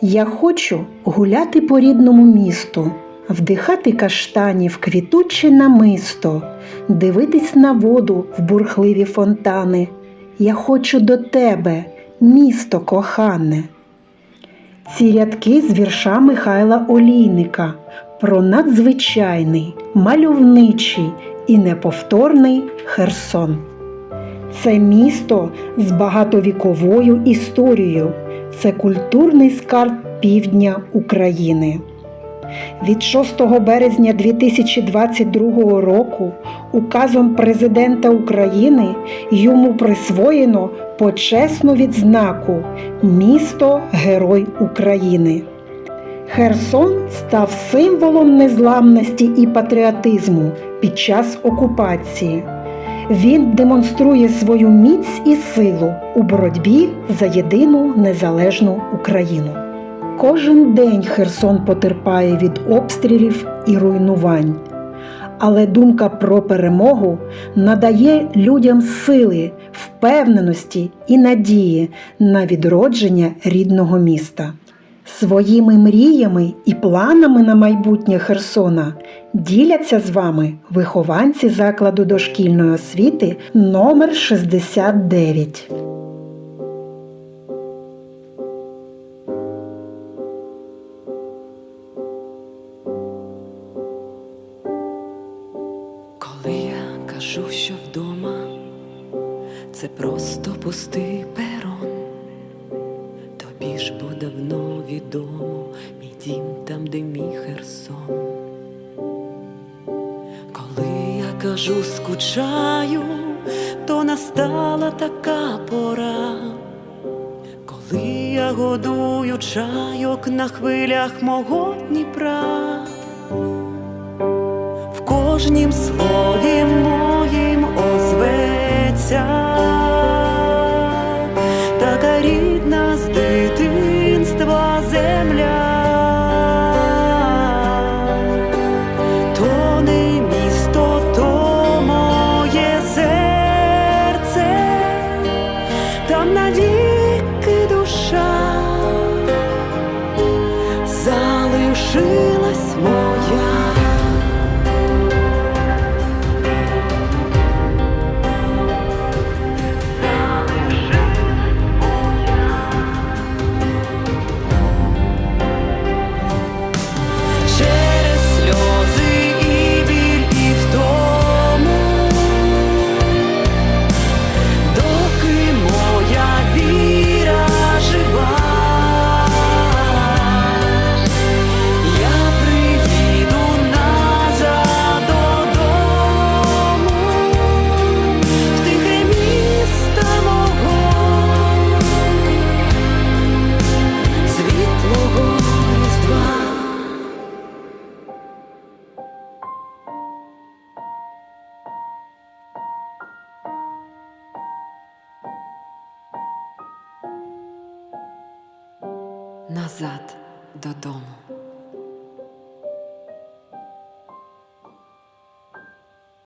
Я хочу гуляти по рідному місту, вдихати каштанів квітуче намисто, дивитись на воду в бурхливі фонтани. Я хочу до тебе, місто кохане. Ці рядки з вірша Михайла Олійника про надзвичайний, мальовничий і неповторний Херсон. Це місто з багатовіковою історією. Це культурний скарб півдня України. Від 6 березня 2022 року указом президента України йому присвоєно почесну відзнаку Місто Герой України. Херсон став символом незламності і патріотизму під час окупації. Він демонструє свою міць і силу у боротьбі за єдину незалежну Україну. Кожен день Херсон потерпає від обстрілів і руйнувань. Але думка про перемогу надає людям сили, впевненості і надії на відродження рідного міста. Своїми мріями і планами на майбутнє Херсона діляться з вами вихованці закладу дошкільної освіти номер 69. Коли я кажу, що вдома це просто пустий перон, тобі ж бо давно відомо мій дім там, де мій Херсон. Коли я кажу, скучаю, то настала така пора, коли я годую чайок на хвилях мого Дніпра в кожнім слові Назад додому.